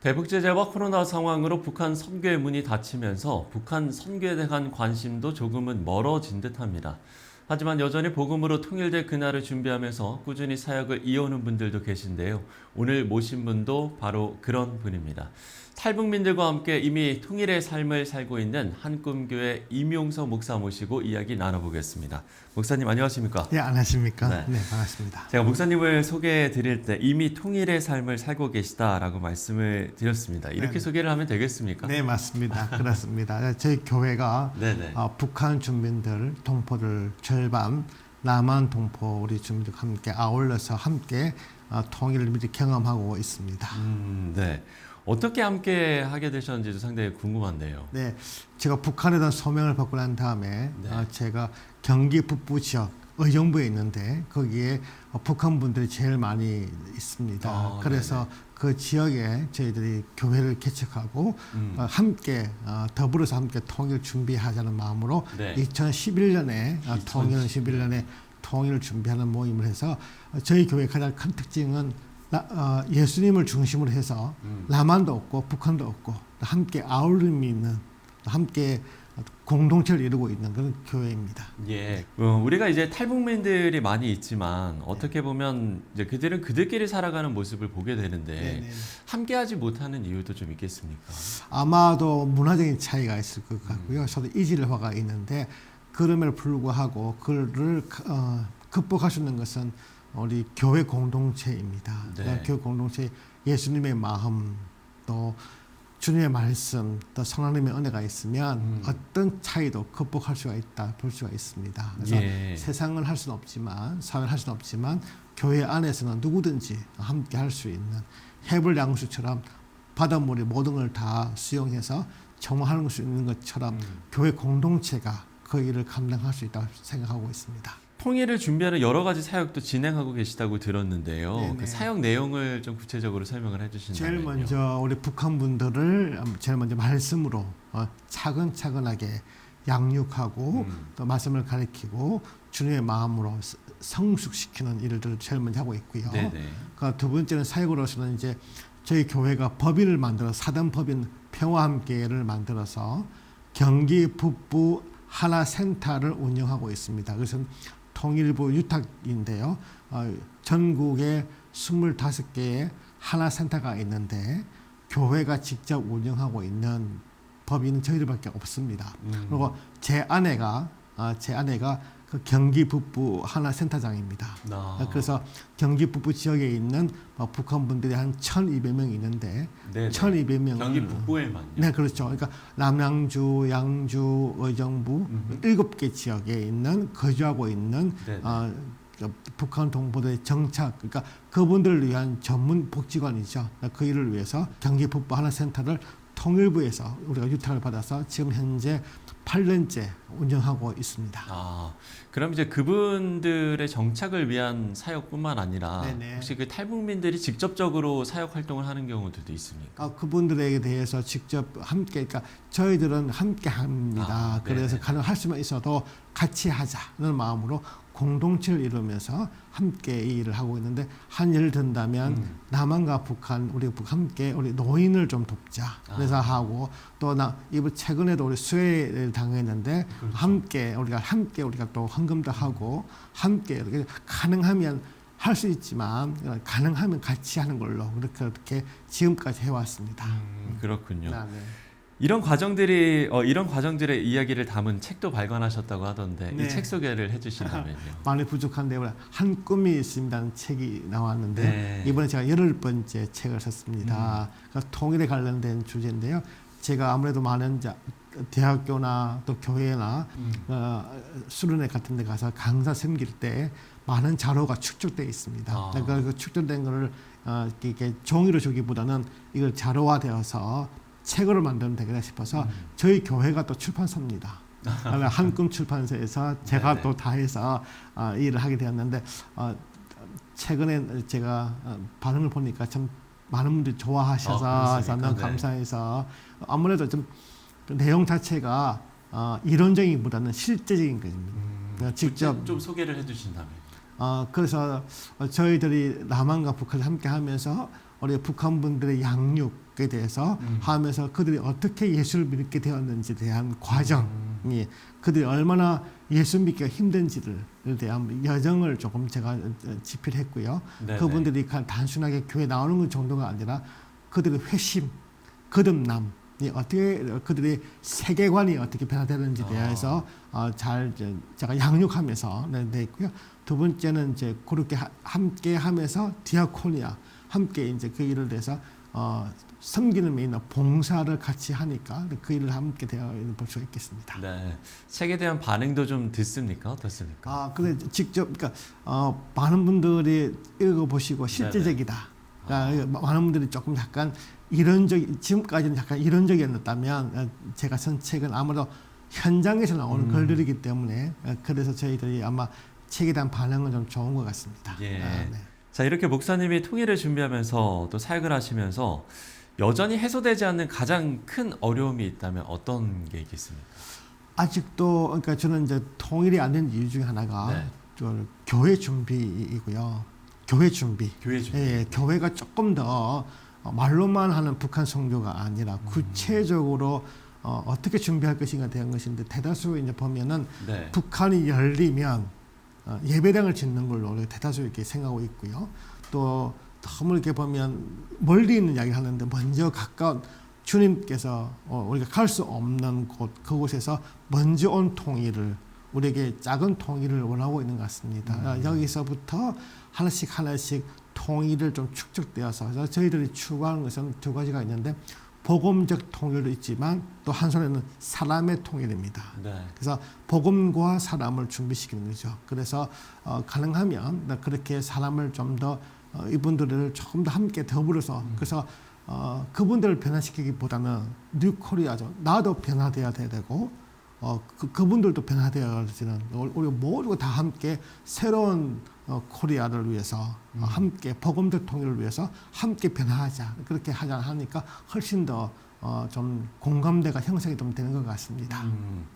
대북 제재와 코로나 상황으로 북한 선교의 문이 닫히면서 북한 선교에 대한 관심도 조금은 멀어진 듯합니다. 하지만 여전히 복음으로 통일될 그날을 준비하면서 꾸준히 사역을 이어오는 분들도 계신데요. 오늘 모신 분도 바로 그런 분입니다. 탈북민들과 함께 이미 통일의 삶을 살고 있는 한꿈교회 임용서 목사 모시고 이야기 나눠보겠습니다. 목사님 안녕하십니까? 예, 안녕하십니까? 네. 네, 반갑습니다. 제가 목사님을 소개해 드릴 때 이미 통일의 삶을 살고 계시다라고 말씀을 드렸습니다. 이렇게 네네. 소개를 하면 되겠습니까? 네, 맞습니다. 그렇습니다. 저희 교회가. 어, 북한 주민들, 동포들 절반, 남한 동포 우리 주민들 함께 아울러서 함께 어, 통일을 미리 경험하고 있습니다. 음, 네. 어떻게 함께 하게 되셨는지도 상당히 궁금한데요. 네, 제가 북한에 대한 소명을 받고 난 다음에 네. 어, 제가 경기 북부 지역 의정부에 있는데 거기에 어, 북한 분들이 제일 많이 있습니다. 아, 그래서 그 지역에 저희들이 교회를 개척하고 음. 어, 함께 어, 더불어서 함께 통일 준비하자는 마음으로 네. 2011년에 어, 2011 통일 11년에 통일을 준비하는 모임을 해서 어, 저희 교회 가장 큰 특징은 나- 어, 예수님을 중심으로 해서 음. 남한도 없고 북한도 없고 함께 아울림이 있는 함께 공동체를 이루고 있는 그런 교회입니다. 예. 어, 우리가 이제 탈북민들이 많이 있지만 어떻게 보면 이제 그들은 그들끼리 살아가는 모습을 보게 되는데 네네. 함께하지 못하는 이유도 좀 있겠습니까? 아마도 문화적인 차이가 있을 것 같고요. 음. 저도 이질화가 있는데 그럼에도 불구하고 그를 어, 극복할 수 있는 것은 우리 교회 공동체입니다. 네. 그러니까 교회 공동체 예수님의 마음 또 주님의 말씀 또 성령님의 은혜가 있으면 음. 어떤 차이도 극복할 수가 있다 볼 수가 있습니다. 그래서 예. 세상을 할 수는 없지만 사회를 할 수는 없지만 교회 안에서는 누구든지 함께 할 수 있는 해불 양수처럼 바닷물이 모든 걸 다 수용해서 정화하는 수 있는 것처럼 음. 교회 공동체가 그 일을 감당할 수 있다고 생각하고 있습니다. 통일을 준비하는 여러 가지 사역도 진행하고 계시다고 들었는데요. 네네. 그 사역 내용을 좀 구체적으로 설명을 해주신다면요. 제일 먼저 우리 북한 분들을 제일 먼저 말씀으로 어, 차근차근하게 양육하고 음. 또 말씀을 가르치고 주님의 마음으로 스- 성숙시키는 일들을 제일 먼저 하고 있고요. 네네. 그두 번째는 사역으로서는 이제 저희 교회가 법인을 만들어 사단 법인 평화 함께를 만들어서 경기 북부 하나 센터를 운영하고 있습니다. 그래서 통일부 유탁인데요. 어, 전국에 25개의 하나 센터가 있는데 교회가 직접 운영하고 있는 법인은 저희들밖에 없습니다. 음. 그리고 제 아내가 아, 제 아내가 그 경기 북부 하나 센터장입니다. 아. 그래서 경기 북부 지역에 있는 어, 북한 분들이 한 1,200명 있는데 네네. 1,200명 경기 북부에만요. 네, 그렇죠. 그러니까 남양주, 양주, 의정부. 일곱 개 지역에 있는 거주하고 있는 네네. 어, 그 북한 동포들의 정착, 그러니까 그분들을 위한 전문 복지관이죠. 그 일을 위해서 경기 북부 하나 센터를 통일부에서 우리가 유탁을 받아서 지금 현재 8년째 운영하고 있습니다. 아, 그럼 이제 그분들의 정착을 위한 사역뿐만 아니라 네네. 혹시 그 탈북민들이 직접적으로 사역 활동을 하는 경우들도 있습니까? 아, 그분들에게 대해서 직접 함께, 그러니까 저희들은 함께 합니다. 아, 그래서. 가능할 수만 있어도 같이 하자는 마음으로 공동체를 이루면서 함께 이 일을 하고 있는데 한 예를 든다면 음. 남한과 북한 우리 북 함께 우리 노인을 좀 돕자 그래서 아. 하고 또나 이번 최근에도 우리 수해를 당했는데 그렇죠. 함께 우리가 함께 우리가 또 헌금도 하고 함께 이렇게 가능하면 할 수 있지만 가능하면 같이 하는 걸로 그렇게 그렇게 지금까지 해왔습니다. 음, 그렇군요. 네, 네. 이런 과정들이 어, 이런 과정들의 이야기를 담은 책도 발간하셨다고 하던데 네. 이 책 소개를 해주신다면요. 많이 부족한데 한 꿈이 있습니다는 책이 나왔는데 네. 음. 이번에 제가 열흘 번째 책을 썼습니다. 그러니까 통일에 관련된 주제인데요. 제가 아무래도 많은 자, 대학교나 또 교회나 음. 어, 수련회 같은 데 가서 강사 섬길 때 많은 자료가 축적되어 있습니다. 아. 그러니까 그 축적된 거를 어, 이렇게 종이로 주기보다는 이걸 자료화되어서 책으로 만들면 되겠다 싶어서 음. 저희 교회가 또 출판사입니다. 그다음에 한꿈 출판사에서 제가 네네. 또다 해서 어, 일을 하게 되었는데 어, 최근에 제가 어, 반응을 보니까 참 많은 분들이 좋아하셔서 그렇습니까? 너무 네. 감사해서 아무래도 좀 그 내용 자체가 어, 이론적인보다는 실제적인 겁니다. 음, 직접- 좀, 좀 소개를 해주신다면. 어, 그래서 어, 저희들이 남한과 북한을 함께 하면서 우리 북한 분들의 양육 에 대해서 음. 하면서 그들이 어떻게 예수를 믿게 되었는지에 대한 과정이 음. 그들이 얼마나 예수 믿기가 힘든지를 대한 여정을 조금 제가 집필했고요. 네네. 그분들이 단순하게 교회 나오는 것 정도가 아니라 그들의 회심, 거듭남 이 어떻게 그들의 세계관이 어떻게 변화되는지에 아. 대해서 어, 잘 제가 양육하면서 네, 네 있고요. 두 번째는 이제 그렇게 하- 함께 하면서 디아코니아 함께 이제 그 일을 해서 어, 섬기는 메이나 봉사를 같이 하니까 그 일을 함께 되어 있는 볼 수가 있겠습니다. 네. 책에 대한 반응도 좀 듣습니까? 어떻습니까? 아, 근데 직접 그러니까 어, 많은 분들이 읽어보시고 실제적이다. 그러니까 많은 분들이 조금 약간 이론적 지금까지는 약간 이론적이었다면 어, 제가 쓴 책은 아무래도 현장에서 나오는 음. 글들이기 때문에 어, 그래서 저희들이 아마 책에 대한 반응은 좀 좋은 것 같습니다. 예. 아, 네. 자, 이렇게 목사님이 통일을 준비하면서 또 사역을 하시면서 여전히 해소되지 않는 가장 큰 어려움이 있다면 어떤 게 있겠습니까? 아직도 그러니까 저는 이제 통일이 안 된 이유 중에 하나가 네. 저 교회 준비이고요. 교회 준비. 교회 중. 예, 교회가 조금 더 어, 말로만 하는 북한 선교가 아니라 음. 구체적으로 어, 어떻게 준비할 것인가 대한 것인데 대다수 이제 보면은 네. 북한이 열리면 어, 예배당을 짓는 걸로 우리가 대다수 이렇게 생각하고 있고요. 또 너무 이렇게 보면 멀리 있는 이야기를 하는데 먼저 가까운 주님께서 어, 우리가 갈 수 없는 곳 그곳에서 먼저 온 통일을 우리에게 작은 통일을 원하고 있는 것 같습니다. 음. 어, 여기서부터 하나씩 하나씩 통일을 좀 축적되어서 저희들이 추구하는 것은 두 가지가 있는데 복음적 통일도 있지만 또 한 손에는 사람의 통일입니다. 네. 그래서 복음과 사람을 준비시키는 거죠. 그래서 어, 가능하면 나 그렇게 사람을 좀더 어, 이분들을 조금 더 함께 더불어서 그래서 어, 그분들을 변화시키기보다는 뉴 코리아죠. 나도 변화돼야 돼야 되고 어, 그, 그분들도 변화되어지는 우리 모두가 다 함께 새로운 어, 코리아를 위해서 어, 함께 복음적 통일을 위해서 함께 변화하자. 그렇게 하자 하니까 훨씬 더 어, 좀 공감대가 형성이 좀 되는 것 같습니다. 음,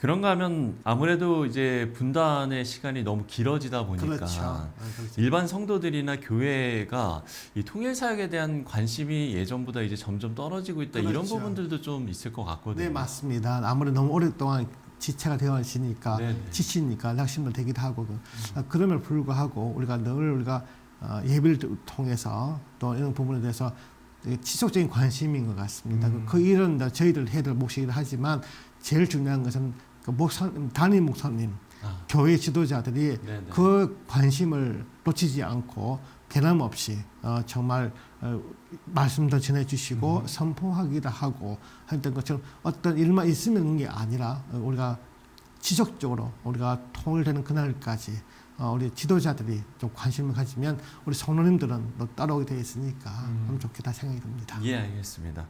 그런가 하면 아무래도 이제 분단의 시간이 너무 길어지다 보니까 그렇죠. 아, 그렇죠. 일반 성도들이나 교회가 이 통일 사역에 대한 관심이 예전보다 이제 점점 떨어지고 있다 이런 그렇죠. 부분들도 좀 있을 것 같거든요. 네 맞습니다. 아무래도 너무 오랫동안 지체가 되어 있으니까 네네. 지치니까 낙심도 되기도 하고 그- 그럼에도 불구하고 우리가 늘 우리가 어, 예배를 통해서 또 이런 부분에 대해서 지속적인 관심인 것 같습니다. 음. 그 일은 다 저희들 해들 몫이긴 하지만 제일 중요한 것은 그 목사 담임 목사님, 아, 교회 지도자들이 네네. 그 관심을 놓치지 않고 개남없이 어, 정말 어, 말씀도 전해주시고 음. 선포하기도 하고 했던 것처럼 어떤 일만 있으면 게 아니라 어, 우리가 지속적으로 우리가 통일되는 그날까지 어, 우리 지도자들이 좀 관심을 가지면 우리 성도님들은 또 따라오게 되어 있으니까 음. 참 좋겠다 생각이 듭니다. 예, 알겠습니다.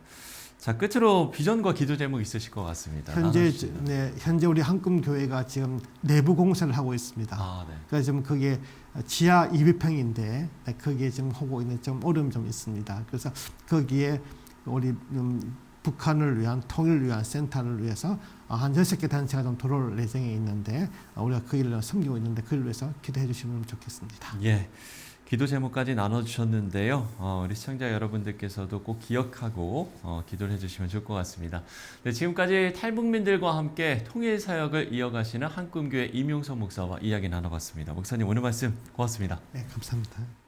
자, 끝으로 비전과 기도 제목 있으실 것 같습니다. 현재. 네, 현재 우리 한금 교회가 지금 내부 공사를 하고 있습니다. 아, 네. 그래서 지금 그게 지하 200평인데 거기에 지금 하고 있는 좀 어려움 좀 있습니다. 그래서 거기에 우리 음, 북한을 위한 통일을 위한 센터를 위해서 어, 한 여섯 개 단체가 좀 들어올 예정에 있는데 어, 우리가 그 일을 섬기고 있는데 그 일을 위해서 기도해 주시면 좋겠습니다. 예. 기도 제목까지 나눠주셨는데요. 어, 우리 시청자 여러분들께서도 꼭 기억하고 어, 기도를 해주시면 좋을 것 같습니다. 네, 지금까지 탈북민들과 함께 통일 사역을 이어가시는 한꿈교회 임용석 목사와 이야기 나눠봤습니다. 목사님 오늘 말씀 고맙습니다. 네, 감사합니다.